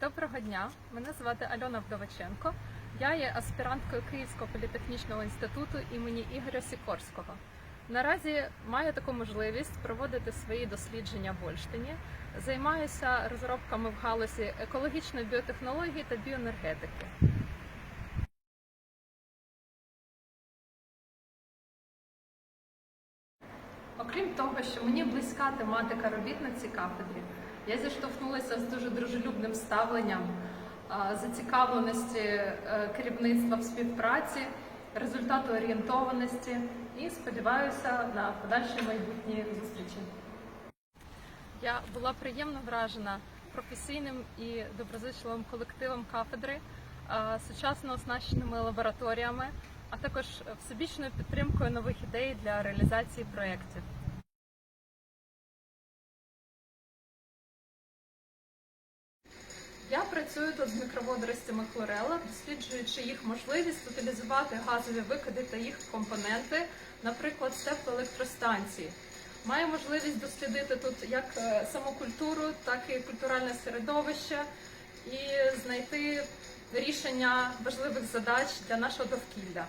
Доброго дня, мене звати Альона Вдоваченко. Я є аспіранткою Київського політехнічного інституту імені Ігоря Сікорського. Наразі маю таку можливість проводити свої дослідження в Ольштині. Займаюся розробками в галузі екологічної біотехнології та біоенергетики. Окрім того, що мені близька тематика робіт на кафедрі, я зіштовхнулася з дуже дружелюбним ставленням, зацікавленості е, керівництва в співпраці, результату орієнтованості і сподіваюся на подальші майбутні зустрічі. Я була приємно вражена професійним і доброзичливим колективом кафедри, сучасно оснащеними лабораторіями, а також всебічною підтримкою нових ідей для реалізації проєктів. Я працюю тут з мікроводоростями хлорела, досліджуючи їх можливість утилізувати газові викиди та їх компоненти, наприклад, з теплоелектростанції. Маю можливість дослідити тут як е, саму культуру, так і культуральне середовище і знайти рішення важливих задач для нашого довкілля.